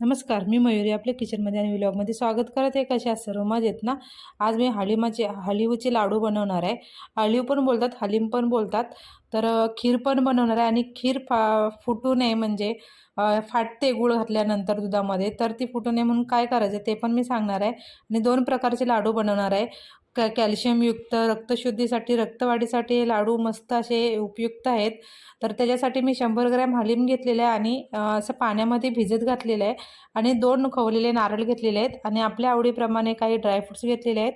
नमस्कार मी मयुरी आपल्या किचनमध्ये आणि व्लॉगमध्ये स्वागत करत आहे. कशा सर्व? मजेत ना? आज मी हालिमाचे हालिवचे लाडू बनवणार आहे. हालिव पण बोलतात हालीम पण बोलतात. तर खीर पण बनवणार आहे आणि खीर फा फुटू नये म्हणजे फाटते गुळ घातल्यानंतर दुधामध्ये. तर ती फुटू नये म्हणून काय करायचं ते पण मी सांगणार आहे. आणि दोन प्रकारचे लाडू बनवणार आहे. कॅ कॅल्शियमयुक्त रक्तशुद्धीसाठी रक्तवाढीसाठी लाडू मस्त असे उपयुक्त आहेत. तर त्याच्यासाठी मी शंभर ग्रॅम हालीम घेतलेलं आहे आणि असं पाण्यामध्ये भिजत घातलेलं आहे आणि दोन खवलेले नारळ घेतलेले आहेत आणि आपल्या आवडीप्रमाणे काही ड्रायफ्रुट्स घेतलेले आहेत.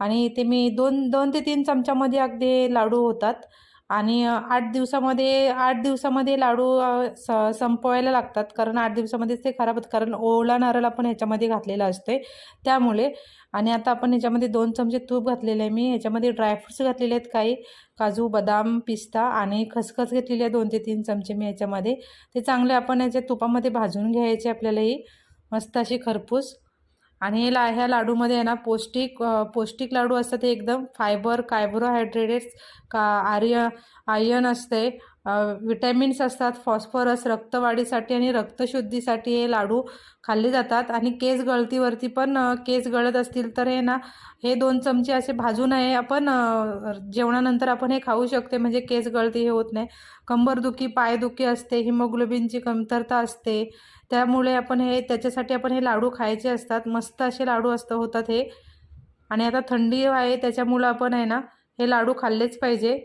आणि ते मी दोन दोन ते तीन चमच्यामध्ये अगदी लाडू होतात. आणि आठ दिवसामध्ये आठ दिवसामध्ये लाडू स संपवायला लागतात. कारण आठ दिवसामध्येच ते खराब होतात. कारण ओला नारळ आपण ह्याच्यामध्ये घातलेला असते त्यामुळे आणि आता आपण ह्याच्यामध्ये दोन चमचे तूप घातलेले आहे मी. ह्याच्यामध्ये ड्रायफ्रुट्स घातलेले आहेत काही. काजू बदाम पिस्ता आणि खसखस घेतलेली आहे. दोन ते तीन चमचे मी ह्याच्यामध्ये ते चांगले आपण ह्याच्या तुपामध्ये भाजून घ्यायचे आपल्याला ही मस्त अशी खरपूस. आणि हे ला ह्या लाडूमध्ये आहे ना पौष्टिक पौष्टिक लाडू असतात ते एकदम फायबर कार्बोहायड्रेट्स का आर्य आयन असते. विटॅमिन्स असतात फॉस्फरस रक्तवाढीसाठी आणि रक्तशुद्धीसाठी हे लाडू खाल्ले जातात. आणि केस गळतीवरती पण केस गळत असतील तर हे ना हे दोन चमचे असे भाजून आहे आपण जेवणानंतर आपण हे खाऊ शकते. म्हणजे केस गळती हे होत नाही. कंबरदुखी पायदुखी असते हिमोग्लोबिनची कमतरता असते. त्यामुळे आपण हे त्याच्यासाठी आपण हे लाडू खायचे असतात. मस्त असे लाडू असतं होतात हे. आणि आता थंडी आहे त्याच्यामुळं आपण आहे ना हे लाडू खाल्लेच पाहिजे.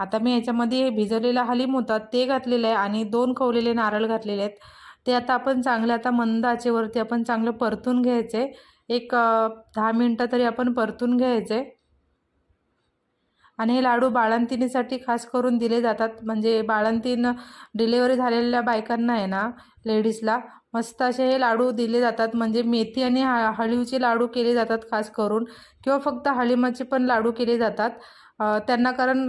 आता मी याच्यामध्ये हे हलीम होता ते घातलेलं आहे आणि दोन खवलेले नारळ घातलेले आहेत. ते आता आपण चांगले आता मंद आचेवरती आपण चांगलं परतून घ्यायचे. एक दहा मिनटं तरी आपण परतून घ्यायचे. आणि हे लाडू बाळंतिणीसाठी खास करून दिले जातात. म्हणजे बाळंतीण डिलेवरी झालेल्या बायकांना आहे ना लेडीजला मस्त असे हे लाडू दिले जातात. म्हणजे मेथी आणि हा हळीवचे लाडू केले जातात खास करून. किंवा फक्त हळीमाचे पण लाडू केले जातात. त्यांना कारण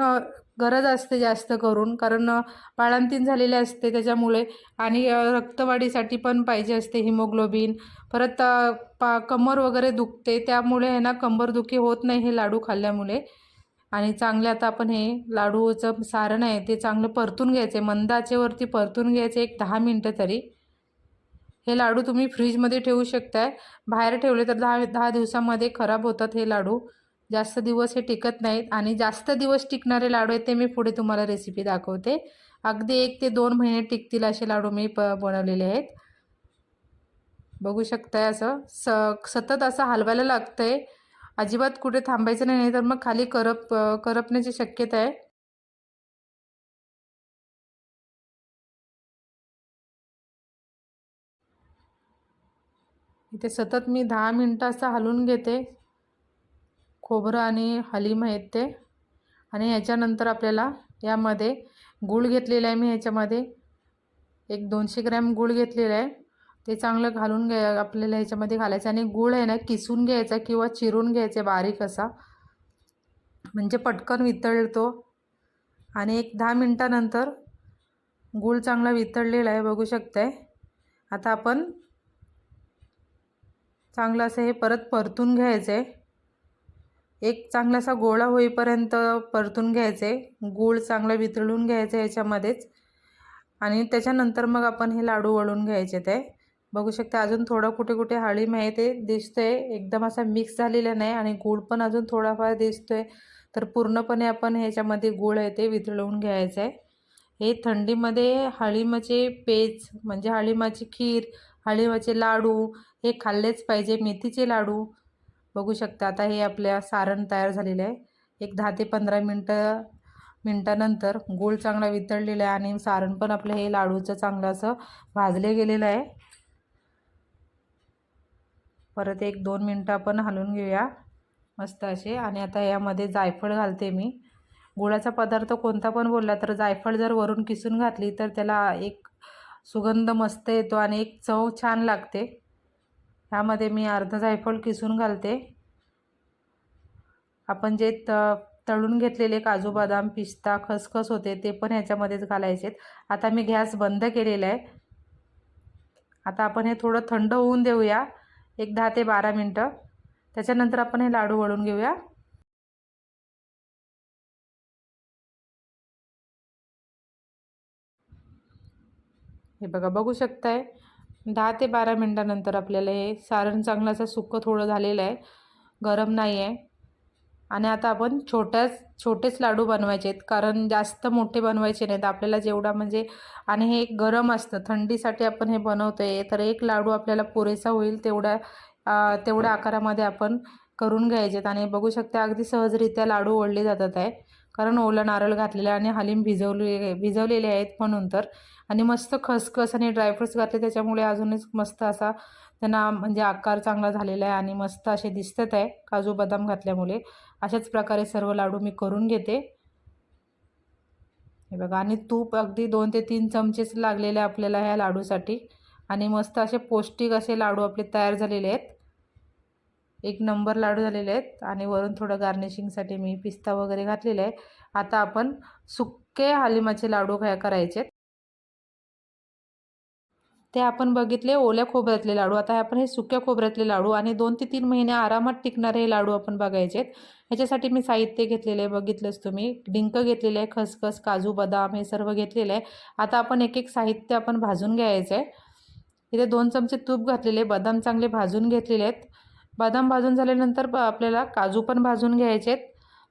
गरज असते जास्त करून कारण अ, बाळंतीण झालेले असते त्याच्यामुळे आणि रक्तवाढीसाठी पण पाहिजे असते हिमोग्लोबिन. परत पा कमर वगैरे दुखते त्यामुळे आहे ना कंबरदुखी होत नाही हे लाडू खाल्ल्यामुळे. आणि चांगले आता आपण हे लाडूचं सारण आहे ते चांगलं परतून घ्यायचे मंदाचेवरती परतून घ्यायचे एक दहा मिनटं तरी. हे लाडू तुम्ही फ्रीजमध्ये ठेवू शकताय. बाहेर ठेवले तर दहा दहा दिवसामध्ये खराब होतात हे लाडू. जास्त दिवस हे टिकत नाहीत आणि जास्त दिवस टिकणारे लाडू आहेत ते मी पुढे तुम्हाला रेसिपी दाखवते. अगदी एक ते दोन महिने टिकतील असे लाडू मी प बनवलेले आहेत. बघू शकताय असं स सतत असं हलवायला लागतं आहे अजिबात कुठे थांबायचं नाही नाही तर मग खाली करप करपण्याची शक्यता आहे. इथे सतत मी दहा मिनटं असं हलवून घेते. खोबरं आणि हलीम आहेत ते. आणि ह्याच्यानंतर आपल्याला यामध्ये गूळ घेतलेला आहे मी ह्याच्यामध्ये एक दोनशे ग्रॅम गूळ घेतलेला आहे. ते चांगलं घालून घ्या आपल्याला ह्याच्यामध्ये घालायचं. आणि गूळ आहे ना किसून घ्यायचा किंवा चिरून घ्यायचा बारीक असा. म्हणजे पटकन वितळतो. आणि एक दहा मिनटानंतर गूळ चांगला वितळलेला आहे बघू शकताय. आता आपण चांगलं असं हे परत परतून घ्यायचं आहे. एक चांगलासा गोळा होईपर्यंत परतून घ्यायचे. गूळ चांगलं वितळून घ्यायचं याच्यामध्येच. आणि त्याच्यानंतर मग आपण हे लाडू वळून घ्यायचे ते. बघू शकता अजून थोडं कुठे कुठे हळीम आहे ते दिसतंय. एकदम असा मिक्स झालेला नाही आणि गूळ पण अजून थोडाफार दिसतोय. तर पूर्णपणे आपण ह्याच्यामध्ये गूळ आहे ते वितळवून घ्यायचं आहे हे थंडीमध्ये हळीमाचे पेज म्हणजे हळीमाची खीर हळीमाचे लाडू हे खाल्लेच पाहिजे. मेथीचे लाडू बघू शकता. आता हे आपल्या सारण तयार झालेलं आहे. एक दहा ते पंधरा मिनटं मिनटानंतर गूळ चांगला वितळलेला आहे आणि सारण पण आपलं हे लाडूचं चांगलं असं भाजले गेलेलं आहे. परत एक दोन मिनटं आपण हलवून घेऊया. मस्त असे. आणि आता यामध्ये जायफळ घालते मी. गुळाचा पदार्थ कोणता पण बोलला तर जायफळ जर वरून किसून घातली तर त्याला एक सुगंध मस्त येतो आणि एक चव छान लागते. ह्यामध्ये मी अर्ध जायफळ किसून घालते. आपण जे त तळून घेतलेले काजू बदाम पिस्ता खसखस होते ते पण ह्याच्यामध्येच घालायचे आता मी गॅस बंद केलेला आहे. आता आपण हे थोडं थंड होऊन देऊया. एक दहा ते बारा मिनटं. त्याच्यानंतर आपण हे लाडू वळून घेऊया. हे बघा बघू शकताय? दहा ते बारा मिनटानंतर आपल्याला हे सारण चांगलं असं सुकं थोडं झालेलं आहे. गरम नाही आहे. आणि आता आपण छोट्याच छोटेच लाडू बनवायचे आहेत. कारण जास्त मोठे बनवायचे नाहीत. आपल्याला जेवढा म्हणजे आणि हे गरम असतं. थंडीसाठी आपण हे बनवतो आहे तर एक लाडू आपल्याला पुरेसा होईल तेवढ्या तेवढ्या आकारामध्ये आपण करून घ्यायचे आहेत आणि बघू शकता अगदी सहजरित्या लाडू ओढले जातात आहे. कारण ओला नारळ घातलेला आहे आणि हालीम भिजवले भिजवलेले आहेत म्हणून तर. आणि मस्त खसखस आणि ड्रायफ्रुट्स घातले त्याच्यामुळे अजूनच मस्त असा त्यांना म्हणजे आकार चांगला झालेला आहे आणि मस्त असे दिसतात आहे काजू बदाम घातल्यामुळे. अशाच प्रकारे सर्व लाडू मी करून घेते. हे बघा आणि तूप अगदी दोन ते तीन चमचेच लागलेले आहे आपल्याला ह्या लाडूसाठी. आणि मस्त असे पौष्टिक असे लाडू आपले तयार झालेले आहेत. एक नंबर लाडू झालेले आहेत आणि वरून थोडं गार्निशिंगसाठी मी पिस्ता वगैरे घातलेला आहे आता आपण सुके हालिमाचे लाडू काय करायचे ते आपण बघितले ओल्या खोबऱ्यातले लाडू. आता आपण हे सुक्या खोबऱ्यातले लाडू आणि दोन ते तीन महिने आरामात टिकणारे हे लाडू आपण बघायचे आहेत. ह्याच्यासाठी मी साहित्य घेतलेले आहे बघितलंच तुम्ही. डिंक घेतलेले आहे खसखस काजू बदाम हे सर्व घेतलेलं आहे. आता आपण एक एक साहित्य आपण भाजून घ्यायचं आहे. इथे दोन चमचे तूप घातलेले बदाम चांगले भाजून घेतलेले आहेत. बदाम भाजून झाल्यानंतर ब- आपल्याला काजू पण भाजून घ्यायचे आहेत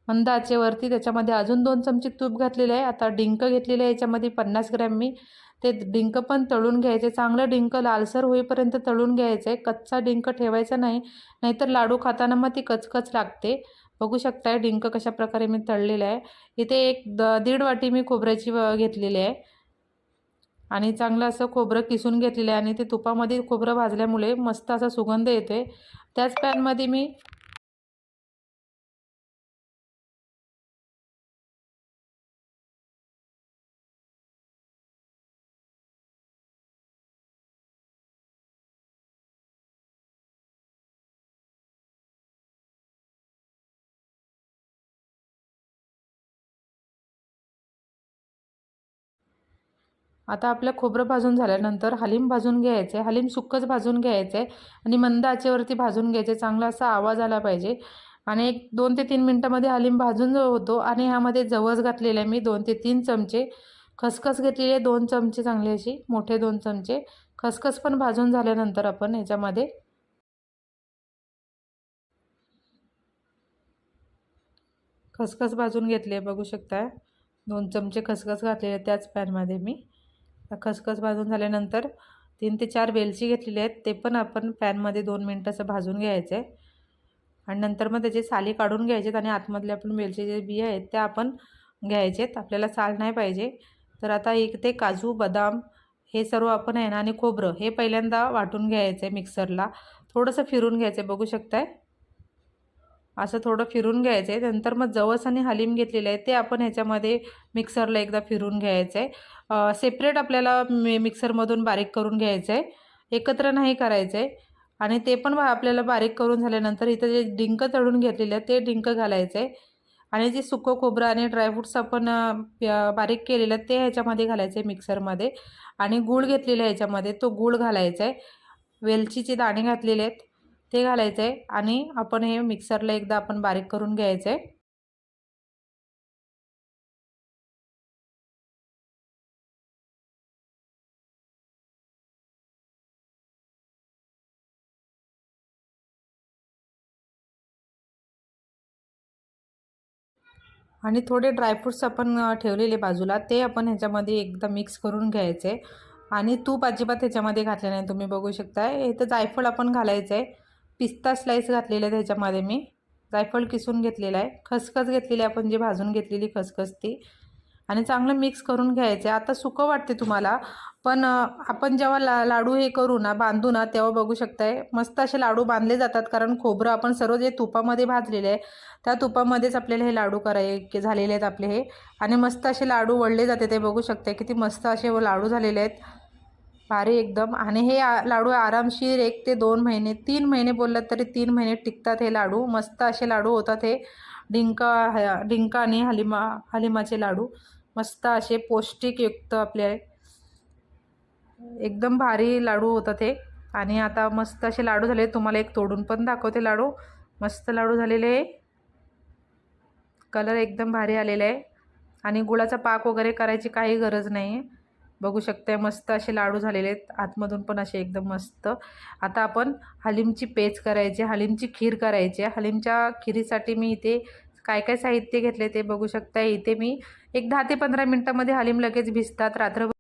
मंद आचेवरती त्याच्यामध्ये अजून दोन चमचे तूप घातलेले आहे. आता डिंक घेतलेले आहे याच्यामध्ये पन्नास ग्रॅम मी. ते डिंक पण तळून घ्यायचे. चांगलं डिंक लालसर होईपर्यंत तळून घ्यायचं. आहे कच्चा डिंक ठेवायचा नाही. नाहीतर लाडू खाताना मग ती कचकच लागते. बघू शकताय डिंक कशा प्रकारे मी तळलेलं आहे. इथे एक द दीड वाटी मी खोबऱ्याची व- घेतलेली आहे. आणि चांगलं असं खोबरं किसून घेतलेलं आहे आणि ते तुपामध्ये खोबरं भाजल्यामुळे मस्त असा सुगंध येतो आहे त्याच पॅनमध्ये मी आता आपलं खोबरं भाजून झाल्यानंतर हलीम भाजून घ्यायचं आहे हलीम सुक्कच भाजून घ्यायचं आहे आणि मंद आचेवरती भाजून घ्यायचे चांगला असा आवाज आला पाहिजे. आणि एक दोन ते तीन मिनटामध्ये हलीम भाजून होतो आणि ह्यामध्ये जवस घातलेलं आहे मी दोन ते तीन चमचे. खसखस घेतलेली आहे दोन चमचे चांगले अशी मोठे दोन चमचे. खसखस पण भाजून झाल्यानंतर आपण ह्याच्यामध्ये खसखस भाजून घेतली आहे बघू शकता दोन चमचे खसखस घातलेले त्याच पॅनमध्ये मी. खसखस भाजून झाल्यानंतर तीन ते चार वेलची घेतलेली आहेत. ते पण आपण पॅनमध्ये दोन मिनटं असं भाजून घ्यायचं. आहे आणि नंतर मग त्याचे साली काढून घ्यायचे आणि आतमधले आपण वेलचीचे बिया आहेत त्या आपण घ्यायचेत. आपल्याला साल नाही पाहिजे. तर आता एक ते काजू बदाम हे सर्व आपण आहे ना आणि खोबरं हे पहिल्यांदा वाटून घ्यायचं आहे मिक्सरला. थोडंसं फिरून घ्यायचं आहे बघू शकताय? असं थोडं फिरून घ्यायचं आहे नंतर मग जवस आणि हलीम घेतलेलं आहे ते आपण ह्याच्यामध्ये मिक्सरला एकदा फिरून घ्यायचं आहे सेपरेट आपल्याला मि मिक्सरमधून बारीक करून घ्यायचं आहे एकत्र नाही करायचं आहे आणि ते पण आपल्याला बारीक करून झाल्यानंतर इथं जे डिंक तळून घेतलेले आहे ते डिंक घालायचं आहे आणि जे सुकं खोबरं आणि ड्रायफ्रूट्स आपण बारीक केलेलं आहे ते ह्याच्यामध्ये घालायचं आहे मिक्सरमध्ये. आणि गूळ घेतलेला आहे ह्याच्यामध्ये तो गूळ घालायचा आहे वेलचीचे दाणे घातलेले आहेत. ते घालायचं आहे आणि आपण हे मिक्सरला एकदा आपण बारीक करून घ्यायचं. आहे आणि थोडे ड्रायफ्रूट्स आपण ठेवलेले बाजूला ते आपण ह्याच्यामध्ये एकदा मिक्स करून घ्यायचे. आणि तूप अजिबात ह्याच्यामध्ये घातले नाही तुम्ही बघू शकता इथं जायफळ आपण घालायचं. आहे पिस्ता स्लाईस घातलेले आहेत त्याच्यामध्ये मी. जायफळ किसून घेतलेलं आहे. खसखस घेतलेली आहे आपण जी भाजून घेतलेली खसखस ती. आणि चांगलं मिक्स करून घ्यायचं आहे. आता सुकं वाटते तुम्हाला पण आपण जेव्हा ला लाडू हे करू ना बांधू ना तेव्हा बघू शकताय. मस्त असे लाडू बांधले जातात कारण खोबरं आपण सर्व जे तुपामध्ये भाजलेले आहे त्या तुपामध्येच आपल्याला हे लाडू कराय झालेले आहेत आपले हे. आणि मस्त असे लाडू वळले जाते ते बघू शकते किती मस्त असे लाडू झालेले आहेत. भारी एकदम. आणि हे लाडू आरामशीर एक ते दोन महिने तीन महिने बोललात तरी तीन महिने टिकतात हे लाडू. मस्त असे लाडू होतात हे. डिंक ह- डिंक आणि हलिमा हलिमाचे लाडू. मस्त असे पौष्टिकयुक्त आपले. एकदम भारी लाडू होतात हे. आणि आता मस्त असे लाडू झाले. तुम्हाला एक तोडून पण दाखवते लाडू. मस्त लाडू झालेले आहे कलर एकदम भारी आलेला आहे. आणि गुळाचा पाक वगैरे करायची काही गरज नाही आहे बघू शकताय मस्त असे लाडू झालेले आहेत. आतमधून पण असे एकदम मस्त. आता आपण हलीमची पेज करायची हलीमची खीर करायची. आहे हलीमच्या खिरीसाठी मी इथे काय काय साहित्य घेतले ते बघू शकता इथे मी एक दहा ते पंधरा मिनटामध्ये हलीम लगेच भिजतात. रात्रभर